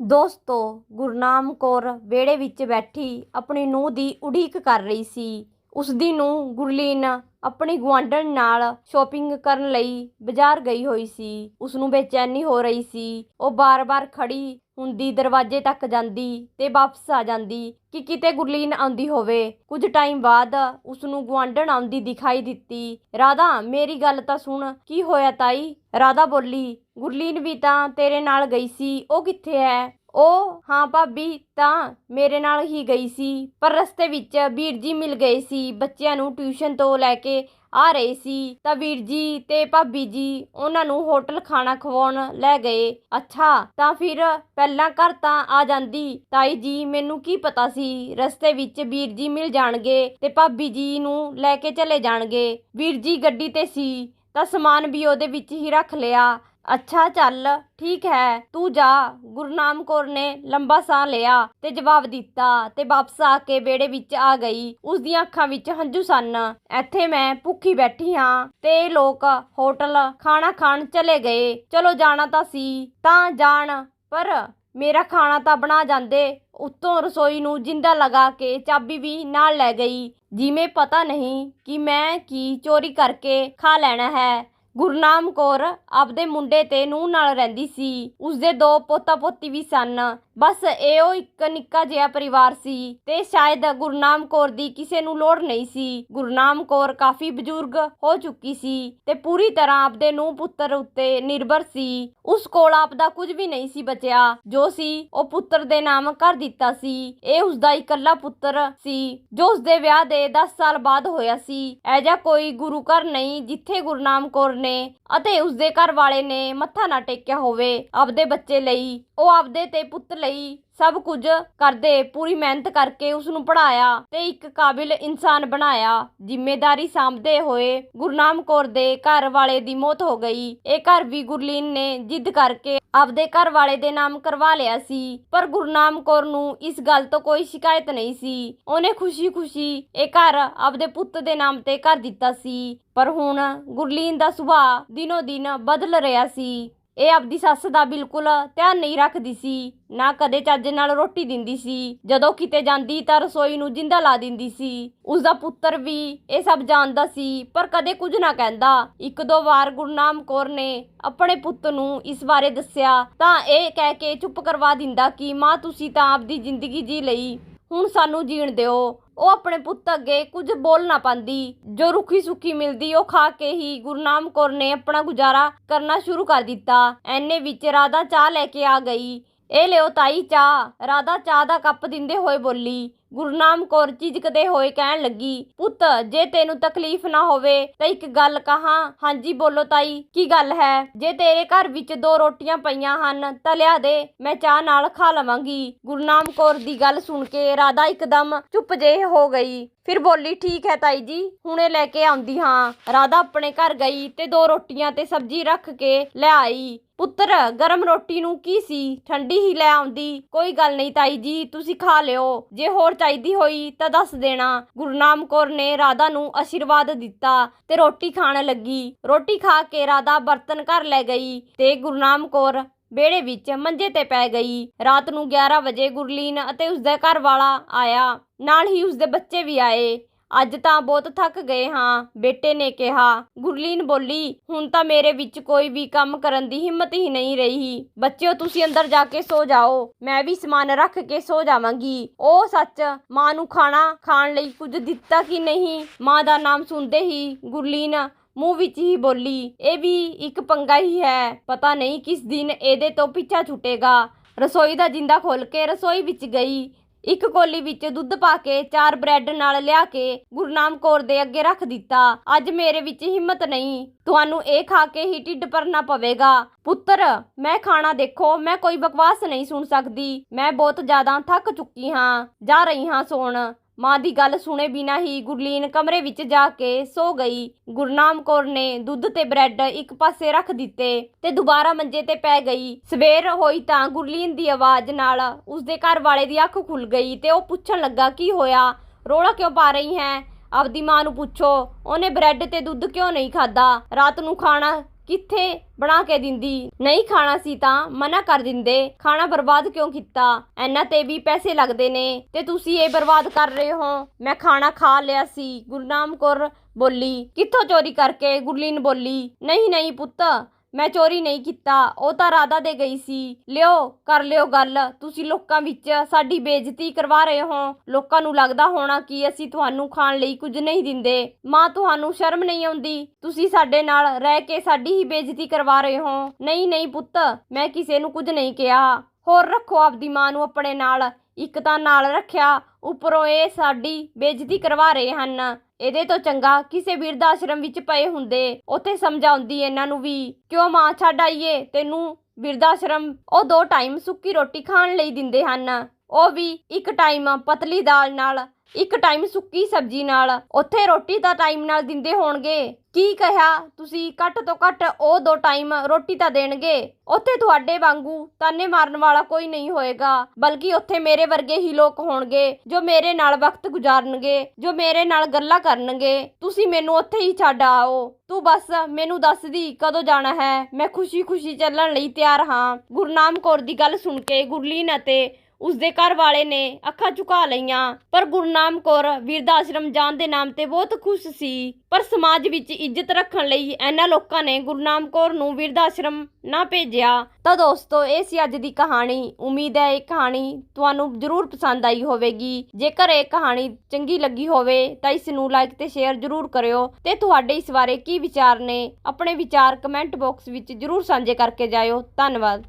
ਦੋਸਤੋ ਗੁਰਨਾਮ ਕੌਰ ਵਿਹੜੇ ਵਿੱਚ ਬੈਠੀ ਆਪਣੀ ਨੂੰਹ ਦੀ ਉਡੀਕ ਕਰ ਰਹੀ ਸੀ। ਉਸਦੀ ਨੂੰਹ ਗੁਰਲੀਨ ਆਪਣੀ ਗੁਆਂਢਣ ਨਾਲ ਸ਼ਾਪਿੰਗ ਕਰਨ ਲਈ ਬਾਜ਼ਾਰ ਗਈ ਹੋਈ ਸੀ। ਉਸਨੂੰ ਬੇਚੈਨੀ ਹੋ ਰਹੀ ਸੀ। ਉਹ ਬਾਰ-ਬਾਰ ਖੜੀ ਹੁੰਦੀ ਦਰਵਾਜ਼ੇ ਤੱਕ ਜਾਂਦੀ ਤੇ ਵਾਪਸ ਆ ਜਾਂਦੀ ਕਿ ਕਿਤੇ ਗੁਰਲੀਨ ਆਉਂਦੀ ਹੋਵੇ। ਕੁਝ ਟਾਈਮ ਬਾਅਦ ਉਸਨੂੰ ਗੁਆਂਢਣ ਆਉਂਦੀ ਦਿਖਾਈ ਦਿੱਤੀ। ਰਾਧਾ, ਮੇਰੀ ਗੱਲ ਤਾਂ ਸੁਣ। ਕੀ ਹੋਇਆ ਤਾਈ? ਰਾਧਾ ਬੋਲੀ, ਗੁਰਲੀਨ ਵੀ ਤਾਂ ਤੇਰੇ ਨਾਲ ਗਈ ਸੀ। ਉਹ ਕਿੱਥੇ ਹੈ? ਉਹ, ਹਾਂ ਭਾਬੀ, ਤਾਂ ਮੇਰੇ ਨਾਲ ਹੀ ਗਈ ਸੀ, ਪਰ ਰਸਤੇ ਵਿੱਚ ਵੀਰ ਜੀ ਮਿਲ ਗਏ ਸੀ, ਬੱਚਿਆਂ ਨੂੰ ਟਿਊਸ਼ਨ ਤੋਂ ਲੈ ਕੇ ਆ ਰਹੇ ਸੀ, ਤਾਂ ਵੀਰ ਜੀ ਤੇ ਭਾਬੀ ਜੀ ਉਹਨਾਂ ਨੂੰ ਹੋਟਲ ਖਾਣਾ ਖਵਾਉਣ ਲੈ ਗਏ। ਅੱਛਾ, ਤਾਂ ਫਿਰ ਪਹਿਲਾਂ ਘਰ ਤਾਂ ਆ ਜਾਂਦੀ, ਤਾਈ ਜੀ, ਮੈਨੂੰ ਕੀ ਪਤਾ ਸੀ, ਰਸਤੇ ਵਿੱਚ ਵੀਰ ਜੀ ਮਿਲ ਜਾਣਗੇ ਤੇ ਭਾਬੀ ਜੀ ਨੂੰ ਲੈ ਕੇ ਚਲੇ ਜਾਣਗੇ। ਵੀਰ ਜੀ ਗੱਡੀ ਤੇ ਸੀ, ਤਾਂ ਸਮਾਨ ਵੀ ਉਹਦੇ ਵਿੱਚ ਹੀ ਰੱਖ ਲਿਆ ਅੱਛਾ ਚੱਲ, ਠੀਕ ਹੈ, ਤੂੰ ਜਾ। ਗੁਰਨਾਮ ਕੌਰ ਨੇ ਲੰਬਾ ਸਾਹ ਲਿਆ ਤੇ ਜਵਾਬ ਦਿੱਤਾ ਤੇ ਵਾਪਸ ਆ ਕੇ ਵਿਹੜੇ ਵਿੱਚ ਆ ਗਈ। ਉਸ ਦੀਆਂ ਅੱਖਾਂ ਵਿੱਚ ਹੰਝੂ ਸਨ। ਇੱਥੇ ਮੈਂ ਭੁੱਖੀ ਬੈਠੀ ਹਾਂ ਤੇ ਇਹ ਲੋਕ ਹੋਟਲ ਖਾਣਾ ਖਾਣ ਚਲੇ ਗਏ। ਚਲੋ ਜਾਣਾ ਤਾਂ ਸੀ, ਤਾਂ ਜਾਣ, ਪਰ ਮੇਰਾ ਖਾਣਾ ਤਾਂ ਬਣਾ ਜਾਂਦੇ। ਉੱਤੋਂ ਰਸੋਈ ਨੂੰ ਜਿੰਦਾ ਲਗਾ ਕੇ ਚਾਬੀ ਵੀ ਨਾਲ ਲੈ ਗਈ। ਜਿਵੇਂ ਪਤਾ ਨਹੀਂ ਕਿ ਮੈਂ ਕੀ ਚੋਰੀ ਕਰਕੇ ਖਾ ਲੈਣਾ ਹੈ। ਗੁਰਨਾਮ ਕੌਰ ਆਪਦੇ ਮੁੰਡੇ ਤੇ ਨੂੰਹ ਨਾਲ ਰਹਿੰਦੀ ਸੀ। ਉਸਦੇ ਦੋ ਪੋਤਾ ਪੋਤੀ ਵੀ ਸਨ। ਬਸ ਇਹੋ ਇੱਕ ਨਿੱਕਾ ਜਿਹਾ ਪਰਿਵਾਰ ਸੀ ਤੇ ਸ਼ਾਇਦ ਗੁਰਨਾਮ ਕੌਰ ਦੀ ਕਿਸੇ ਨੂੰ ਲੋੜ ਨਹੀਂ ਸੀ। ਗੁਰਨਾਮ ਕੌਰ ਕਾਫੀ ਬਜ਼ੁਰਗ ਹੋ ਚੁੱਕੀ ਸੀ ਤੇ ਪੂਰੀ ਤਰ੍ਹਾਂ ਆਪਦੇ ਨੂੰਹ ਪੁੱਤਰ ਉੱਤੇ ਨਿਰਭਰ ਸੀ। ਉਸ ਕੋਲ ਆਪਦਾ ਕੁਝ ਵੀ ਨਹੀਂ ਸੀ ਬਚਿਆ। ਜੋ ਸੀ, ਉਹ ਪੁੱਤਰ ਦੇ ਨਾਮ ਕਰ ਦਿੱਤਾ ਸੀ। ਇਹ ਉਸਦਾ ਇਕੱਲਾ ਪੁੱਤਰ ਸੀ, ਜੋ ਉਸਦੇ ਵਿਆਹ ਦੇ 10 ਸਾਲ ਬਾਅਦ ਹੋਇਆ ਸੀ। ਐਜਾ ਕੋਈ ਗੁਰੂ ਘਰ ਨਹੀਂ ਜਿੱਥੇ ਗੁਰਨਾਮ ਕੌਰ ਨੇ ਅਤੇ ਉਸਦੇ ਘਰ ਵਾਲੇ ਨੇ ਮੱਥਾ ਨਾ ਟੇਕਿਆ ਹੋਵੇ। ਆਪਦੇ ਬੱਚੇ ਲਈ, ਉਹ ਆਪਦੇ ਤੇ ਪੁੱਤ ਲਈ ਸਭ ਕੁਝ ਕਰਦੇ, ਪੂਰੀ ਮਿਹਨਤ ਕਰਕੇ ਉਸ ਨੂੰ ਪੜਾਇਆ ਤੇ ਇੱਕ ਕਾਬਿਲ ਇਨਸਾਨ ਬਣਾਇਆ। ਜ਼ਿੰਮੇਵਾਰੀ ਸਾਂਭਦੇ ਹੋਏ ਗੁਰਨਾਮ ਕੌਰ ਦੇ ਘਰ ਵਾਲੇ ਦੀ ਮੌਤ ਹੋ ਗਈ। ਇਹ ਘਰ ਵੀ ਗੁਰਲੀਨ ਨੇ ਜਿੱਦ ਕਰਕੇ ਆਪਦੇ ਘਰ ਵਾਲੇ ਦੇ ਨਾਮ ਕਰਵਾ ਲਿਆ ਸੀ। ਪਰ ਗੁਰਨਾਮ ਕੌਰ ਨੂੰ ਇਸ ਗੱਲ ਤੋਂ ਕੋਈ ਸ਼ਿਕਾਇਤ ਨਹੀਂ ਸੀ। ਉਹਨੇ ਖੁਸ਼ੀ-ਖੁਸ਼ੀ ਇਹ ਘਰ ਆਪਦੇ ਪੁੱਤ ਦੇ ਨਾਮ ਤੇ ਕਰ ਦਿੱਤਾ ਸੀ। ਪਰ ਹੁਣ ਗੁਰਲੀਨ ਦਾ ਸੁਭਾਅ ਦਿਨੋ ਦਿਨ ਬਦਲ ਰਿਹਾ ਸੀ। ਇਹ ਆਪਦੀ ਸੱਸ ਦਾ ਬਿਲਕੁਲ ਧਿਆਨ ਨਹੀਂ ਰੱਖਦੀ ਸੀ, ਨਾ ਕਦੇ ਚੱਜ ਨਾਲ ਰੋਟੀ ਦਿੰਦੀ ਸੀ, ਜਦੋਂ ਕਿਤੇ ਜਾਂਦੀ ਤਾਂ ਰਸੋਈ ਨੂੰ ਜਿੰਦਾ ਲਾ ਦਿੰਦੀ ਸੀ। ਉਸ ਦਾ ਪੁੱਤਰ ਵੀ ਇਹ ਸਭ ਜਾਣਦਾ ਸੀ, ਪਰ ਕਦੇ ਕੁਝ ਨਾ ਕਹਿੰਦਾ। ਇੱਕ ਦੋ ਵਾਰ ਗੁਰਨਾਮ ਕੌਰ ਨੇ ਆਪਣੇ ਪੁੱਤ ਨੂੰ ਇਸ ਬਾਰੇ ਦੱਸਿਆ, ਤਾਂ ਇਹ ਕਹਿ ਕੇ ਚੁੱਪ ਕਰਵਾ ਦਿੰਦਾ ਕਿ, ਮਾਂ, ਤੁਸੀਂ ਤਾਂ ਆਪਦੀ ਜ਼ਿੰਦਗੀ ਜੀ ਲਈ ਹੁਣ ਸਾਨੂੰ ਜੀਣ ਦਿਓ। ਉਹ ਆਪਣੇ ਪੁੱਤ ਅੱਗੇ ਕੁਝ ਬੋਲ ਨਾ ਪਾਂਦੀ। ਜੋ ਰੁੱਖੀ ਸੁੱਖੀ ਮਿਲਦੀ, ਉਹ ਖਾ ਕੇ ਹੀ ਗੁਰਨਾਮ ਕੌਰ ਨੇ ਆਪਣਾ ਗੁਜ਼ਾਰਾ ਕਰਨਾ ਸ਼ੁਰੂ ਕਰ ਦਿੱਤਾ। ਐਨੇ ਵਿੱਚ ਰਾਧਾ ਚਾਹ ਲੈ ਕੇ ਆ ਗਈ। ਇਹ ਲਿਓ ਤਾਈ ਚਾਹ। ਰਾਧਾ ਚਾਹ ਦਾ ਕੱਪ ਦਿੰਦੇ ਹੋਏ ਬੋਲੀ ਗੁਰਨਾਮ ਕੌਰ ਝਿਜਕਦੇ ਹੋਏ ਕਹਿਣ ਲੱਗੀ, ਪੁੱਤ, ਜੇ ਤੈਨੂੰ ਤਕਲੀਫ ਨਾ ਹੋਵੇ ਤਾਂ ਇੱਕ ਗੱਲ ਕਹਾਂ। ਹਾਂਜੀ, ਬੋਲੋ ਤਾਈ, ਕੀ ਗੱਲ ਹੈ? ਜੇ ਤੇਰੇ ਘਰ ਵਿੱਚ ਦੋ ਰੋਟੀਆਂ ਪਈਆਂ ਹਨ ਤਾਂ ਲਿਆ ਦੇ, ਮੈਂ ਚਾਹ ਨਾਲ ਖਾ ਲਵਾਂਗੀ। ਗੁਰਨਾਮ ਕੌਰ ਦੀ ਗੱਲ ਸੁਣ ਕੇ ਰਾਧਾ ਇੱਕਦਮ ਚੁੱਪ ਜੇ ਹੋ ਗਈ। ਫਿਰ ਬੋਲੀ, ਠੀਕ ਹੈ ਤਾਈ ਜੀ, ਹੁਣੇ ਲੈ ਕੇ ਆਉਂਦੀ ਹਾਂ। ਰਾਧਾ ਆਪਣੇ ਘਰ ਗਈ ਤੇ ਦੋ ਰੋਟੀਆਂ ਤੇ ਸਬਜ਼ੀ ਰੱਖ ਕੇ ਲੈ ਆਈ। ਪੁੱਤਰ, ਗਰਮ ਰੋਟੀ ਨੂੰ ਕੀ ਸੀ? ਠੰਡੀ ਹੀ ਲੈ ਆਉਂਦੀ। ਕੋਈ ਗੱਲ ਨਹੀਂ ਤਾਈ ਜੀ, ਤੁਸੀਂ ਖਾ ਲਿਓ। ਜੇ ਹੋਰ ਚਾਹੀਦੀ ਹੋਈ ਤਾਂ ਦੱਸ ਦੇਣਾ। ਗੁਰਨਾਮ ਕੌਰ ਨੇ ਰਾਧਾ ਨੂੰ ਆਸ਼ੀਰਵਾਦ ਦਿੱਤਾ ਤੇ ਰੋਟੀ ਖਾਣ ਲੱਗੀ। ਰੋਟੀ ਖਾ ਕੇ ਰਾਧਾ ਬਰਤਨ ਘਰ ਲੈ ਗਈ ਤੇ ਗੁਰਨਾਮ ਕੌਰ ਵਿਹੜੇ ਵਿੱਚ ਮੰਜੇ ਤੇ ਪੈ ਗਈ। ਰਾਤ ਨੂੰ 11 ਵਜੇ ਗੁਰਲੀਨ ਅਤੇ ਉਸਦਾ ਘਰ ਵਾਲਾ ਆਇਆ। ਨਾਲ ਹੀ ਉਸਦੇ ਬੱਚੇ ਵੀ ਆਏ। ਅੱਜ ਤਾਂ ਬਹੁਤ ਥੱਕ ਗਏ ਹਾਂ, ਬੇਟੇ ਨੇ ਕਿਹਾ। ਗੁਰਲੀਨ ਬੋਲੀ, ਹੁਣ ਤਾਂ ਮੇਰੇ ਵਿੱਚ ਕੋਈ ਵੀ ਕੰਮ ਕਰਨ ਦੀ ਹਿੰਮਤ ਹੀ ਨਹੀਂ ਰਹੀ। ਬੱਚਿਓ, ਤੁਸੀਂ ਅੰਦਰ ਜਾ ਕੇ ਸੋ ਜਾਓ। ਮੈਂ ਵੀ ਸਮਾਨ ਰੱਖ ਕੇ ਸੋ ਜਾਵਾਂਗੀ। ਉਹ ਸੱਚ, ਮਾਂ ਨੂੰ ਖਾਣਾ ਖਾਣ ਲਈ ਕੁਝ ਦਿੱਤਾ ਕਿ ਨਹੀਂ? ਮਾਂ ਦਾ ਨਾਮ ਸੁਣਦੇ ਹੀ ਗੁਰਲੀਨ ਮੂੰਹ ਵਿੱਚ ਹੀ ਬੋਲੀ, ਇਹ ਵੀ ਇੱਕ ਪੰਗਾ ਹੀ ਹੈ। ਪਤਾ ਨਹੀਂ ਕਿਸ ਦਿਨ ਇਹਦੇ ਤੋਂ ਪਿੱਛਾ ਛੁੱਟੇਗਾ। ਰਸੋਈ ਦਾ ਜਿੰਦਾ ਖੋਲ ਕੇ ਰਸੋਈ ਵਿੱਚ ਗਈ। ਇੱਕ ਕੋਲੀ ਵਿੱਚ ਦੁੱਧ ਪਾ ਕੇ ਚਾਰ ਬ੍ਰੈਡ ਨਾਲ ਲਿਆ ਕੇ ਗੁਰਨਾਮ ਕੌਰ ਦੇ ਅੱਗੇ ਰੱਖ ਦਿੱਤਾ। ਅੱਜ ਮੇਰੇ ਵਿੱਚ ਹਿੰਮਤ ਨਹੀਂ। ਤੁਹਾਨੂੰ ਇਹ ਖਾ ਕੇ ਹੀ ਢਿੱਡ ਭਰਨਾ ਪਵੇਗਾ। ਪੁੱਤਰ, ਮੈਂ ਖਾਣਾ ਦੇਖੋ, ਮੈਂ ਕੋਈ ਬਕਵਾਸ ਨਹੀਂ ਸੁਣ ਸਕਦੀ। ਮੈਂ ਬਹੁਤ ਜ਼ਿਆਦਾ ਥੱਕ ਚੁੱਕੀ ਹਾਂ। ਜਾ ਰਹੀ ਹਾਂ ਸੌਣ। ਮਾਂ ਦੀ ਗੱਲ ਸੁਣੇ ਬਿਨਾ ਹੀ ਗੁਰਲੀਨ ਕਮਰੇ ਵਿੱਚ ਜਾ ਕੇ ਸੋ ਗਈ। ਗੁਰਨਾਮ ਕੌਰ ਨੇ ਦੁੱਧ ਤੇ ਬ੍ਰੈਡ ਇੱਕ ਪਾਸੇ ਰੱਖ ਦਿੱਤੇ ਤੇ ਦੁਬਾਰਾ ਮੰਜੇ ਤੇ ਪੈ ਗਈ। ਸਵੇਰ ਹੋਈ ਤਾਂ ਗੁਰਲੀਨ ਦੀ ਆਵਾਜ਼ ਨਾਲ ਉਸਦੇ ਘਰ ਵਾਲੇ ਦੀ ਅੱਖ ਖੁੱਲ ਗਈ ਤੇ ਉਹ ਪੁੱਛਣ ਲੱਗਾ, ਕੀ ਹੋਇਆ? ਰੋਲਾ ਕਿਉਂ ਪਾ ਰਹੀ ਹੈ? ਆਪਦੀ ਮਾਂ ਨੂੰ ਪੁੱਛੋ। ਉਹਨੇ ਬ੍ਰੈਡ ਤੇ ਦੁੱਧ ਕਿਉਂ ਨਹੀਂ ਖਾਦਾ ਰਾਤ ਨੂੰ ਖਾਣਾ ਕਿੱਥੇ ਬਣਾ ਕੇ ਦਿੰਦੀ? ਨਹੀਂ ਖਾਣਾ ਸੀ ਤਾਂ ਮਨਾ ਕਰ ਦਿੰਦੇ। ਖਾਣਾ ਬਰਬਾਦ ਕਿਉਂ ਕੀਤਾ? ਇਹਨਾਂ ਤੇ ਵੀ ਪੈਸੇ ਲੱਗਦੇ ਨੇ। ਤੇ ਤੁਸੀਂ ਇਹ ਬਰਬਾਦ ਕਰ ਰਹੇ ਹੋ। ਮੈਂ ਖਾਣਾ ਖਾ ਲਿਆ ਸੀ। ਗੁਰਨਾਮ ਕੌਰ ਬੋਲੀ, ਕਿੱਥੋਂ ਚੋਰੀ ਕਰਕੇ ਗੁਰਲੀਨ ਬੋਲੀ? ਨਹੀਂ ਨਹੀਂ ਪੁੱਤ ਮੈਂ ਚੋਰੀ ਨਹੀਂ ਕੀਤਾ, ਉਹ ਤਾਂ ਰਾਧਾ ਦੇ ਗਈ ਸੀ। ਲਿਓ, ਕਰ ਲਿਓ ਗੱਲ, ਤੁਸੀਂ ਲੋਕਾਂ ਵਿੱਚ ਸਾਡੀ ਬੇਇੱਜ਼ਤੀ ਕਰਵਾ ਰਹੇ ਹੋ। ਲੋਕਾਂ ਨੂੰ ਲੱਗਦਾ ਹੋਣਾ ਕਿ ਅਸੀਂ ਤੁਹਾਨੂੰ ਖਾਣ ਲਈ ਕੁਝ ਨਹੀਂ ਦਿੰਦੇ। ਮਾਂ, ਤੁਹਾਨੂੰ ਸ਼ਰਮ ਨਹੀਂ ਆਉਂਦੀ? ਤੁਸੀਂ ਸਾਡੇ ਨਾਲ ਰਹਿ ਕੇ ਸਾਡੀ ਹੀ ਬੇਇੱਜ਼ਤੀ ਕਰਵਾ ਰਹੇ ਹੋ। ਨਹੀਂ ਨਹੀਂ ਪੁੱਤ, ਮੈਂ ਕਿਸੇ ਨੂੰ ਕੁਝ ਨਹੀਂ ਕਿਹਾ। ਹੋਰ ਰੱਖੋ ਆਪਦੀ ਮਾਂ ਨੂੰ ਆਪਣੇ ਨਾਲ। ਇੱਕ ਤਾਂ ਨਾਲ ਰੱਖਿਆ, ਉੱਪਰੋਂ ਇਹ ਸਾਡੀ ਬੇਇੱਜ਼ਤੀ ਕਰਵਾ ਰਹੇ ਹਨ। ਇਹਦੇ ਤੋਂ ਚੰਗਾ ਕਿਸੇ ਬਿਰਧ ਆਸ਼ਰਮ ਵਿੱਚ ਪਏ ਹੁੰਦੇ, ਉੱਥੇ ਸਮਝਾਉਂਦੀ ਇਹਨਾਂ ਨੂੰ ਵੀ, ਕਿਉਂ ਮਾਂ ਛੱਡ ਆਈਏ? ਤੈਨੂੰ ਬਿਰਧ ਆਸ਼ਰਮ? ਉਹ ਦੋ ਟਾਈਮ ਸੁੱਕੀ ਰੋਟੀ ਖਾਣ ਲਈ ਦਿੰਦੇ ਹਨ। ਉਹ ਵੀ ਇੱਕ ਟਾਈਮ ਪਤਲੀ ਦਾਲ ਨਾਲ ਇੱਕ ਟਾਈਮ ਸੁੱਕੀ ਸਬਜ਼ੀ ਨਾਲ, ਉੱਥੇ ਰੋਟੀ ਤਾਂ ਟਾਈਮ ਨਾਲ ਦਿੰਦੇ ਹੋਣਗੇ। ਕੀ ਕਿਹਾ? ਤੁਸੀਂ ਘੱਟ ਤੋਂ ਘੱਟ ਉਹ ਦੋ ਟਾਈਮ ਰੋਟੀ ਤਾਂ ਦੇਣਗੇ। ਉੱਥੇ ਤੁਹਾਡੇ ਵਾਂਗੂ ਤਾਨੇ ਮਾਰਨ ਵਾਲਾ ਕੋਈ ਨਹੀਂ ਹੋਏਗਾ, ਬਲਕਿ ਉੱਥੇ ਮੇਰੇ ਵਰਗੇ ਹੀ ਲੋਕ ਹੋਣਗੇ, ਜੋ ਮੇਰੇ ਨਾਲ ਵਕਤ ਗੁਜ਼ਾਰਨਗੇ, ਜੋ ਮੇਰੇ ਨਾਲ ਗੱਲਾਂ ਕਰਨਗੇ। ਤੁਸੀਂ ਮੈਨੂੰ ਉੱਥੇ ਹੀ ਛੱਡ ਆਓ। ਤੂੰ ਬਸ ਮੈਨੂੰ ਦੱਸ ਦੀ ਕਦੋਂ ਜਾਣਾ ਹੈ। ਮੈਂ ਖੁਸ਼ੀ-ਖੁਸ਼ੀ ਚੱਲਣ ਲਈ ਤਿਆਰ ਹਾਂ। ਗੁਰਨਾਮ ਕੌਰ ਦੀ ਗੱਲ ਸੁਣ ਕੇ ਗੁਰਲੀਨ ਅਤੇ ਉਸਦੇ ਘਰ ਵਾਲੇ ਨੇ ਅੱਖਾਂ ਝੁਕਾ ਲਈਆਂ। ਪਰ ਗੁਰਨਾਮ ਕੌਰ ਵਿਰਧ ਆਸ਼ਰਮ ਜਾਣ ਦੇ ਨਾਮ ਤੇ ਬਹੁਤ ਖੁਸ਼ ਸੀ। ਪਰ ਸਮਾਜ ਵਿੱਚ ਇੱਜ਼ਤ ਰੱਖਣ ਲਈ ਇਹਨਾਂ ਲੋਕਾਂ ਨੇ ਗੁਰਨਾਮ ਕੌਰ ਨੂੰ ਵਿਰਧ ਆਸ਼ਰਮ ਨਾ ਭੇਜਿਆ। ਤਾਂ ਦੋਸਤੋ, ਇਹ ਸੀ ਅੱਜ ਦੀ ਕਹਾਣੀ। ਉਮੀਦ ਹੈ ਇਹ ਕਹਾਣੀ ਤੁਹਾਨੂੰ ਜ਼ਰੂਰ ਪਸੰਦ ਆਈ ਹੋਵੇਗੀ। ਜੇਕਰ ਇਹ ਕਹਾਣੀ ਚੰਗੀ ਲੱਗੀ ਹੋਵੇ, ਤਾਂ ਇਸ ਨੂੰ ਲਾਈਕ ਤੇ ਸ਼ੇਅਰ ਜ਼ਰੂਰ ਕਰਿਓ। ਤੇ ਤੁਹਾਡੇ ਇਸ ਬਾਰੇ ਕੀ ਵਿਚਾਰ ਨੇ, ਆਪਣੇ ਵਿਚਾਰ ਕਮੈਂਟ ਬਾਕਸ ਵਿੱਚ ਜ਼ਰੂਰ ਸਾਂਝੇ ਕਰਕੇ ਜਾਇਓ। ਧੰਨਵਾਦ।